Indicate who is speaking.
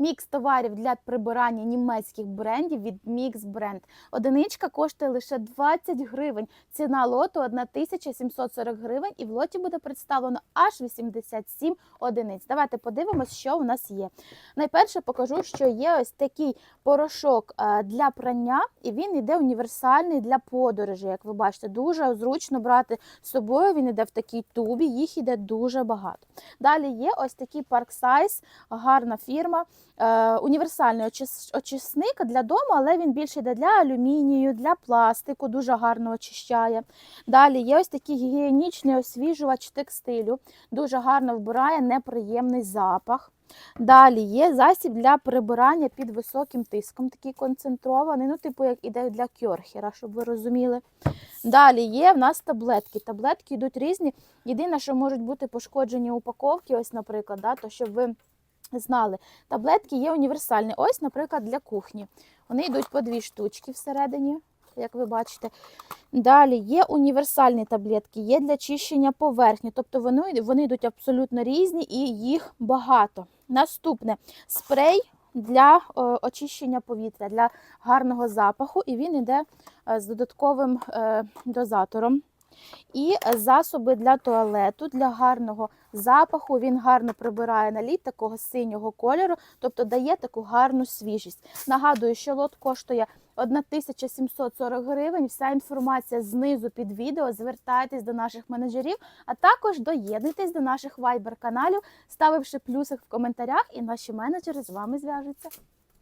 Speaker 1: Мікс товарів для прибирання німецьких брендів від Mix Brand. Одиничка коштує лише 20 гривень. Ціна лоту 1740 гривень, і в лоті буде представлено аж 87 одиниць. Давайте подивимось, що у нас є. Найперше покажу, що є ось такий порошок е, для прання, і він іде універсальний для подорожі. Як ви бачите, дуже зручно брати з собою. Він іде в такій тубі, їх іде дуже багато. Далі є ось такий Park Size, гарна фірма. Е, універсальний очис- очисник для дому, але він більше йде для алюмінію, для пластику, дуже гарно очищає. Далі є ось такий гігієнічний освіжувач текстилю, дуже гарно вбирає неприємний запах. Далі є засіб для прибирання під високим тиском, такий концентрований, ну, типу, як іде для кьорхера, щоб ви розуміли. Далі є в нас таблетки. Таблетки йдуть різні. Єдине, що можуть бути пошкоджені упаковки, ось, наприклад, да, то щоб ви знали, таблетки є універсальні. Ось, наприклад, для кухні. Вони йдуть по дві штучки всередині, як ви бачите. Далі є універсальні таблетки, є для чищення поверхні, тобто вони, вони йдуть абсолютно різні і їх багато. Наступне спрей для очищення повітря, для гарного запаху, і він йде е, з додатковим е, дозатором. І е, засоби для туалету, для гарного запаху. Він гарно прибирає наліт такого синього кольору, тобто дає таку гарну свіжість. Нагадую, що лот коштує 1740 гривень. Вся інформація знизу під відео. Звертайтесь до наших менеджерів, а також доєднуйтесь до наших вайбер каналів, ставивши плюсик в коментарях, і наші менеджери з вами зв'яжуться.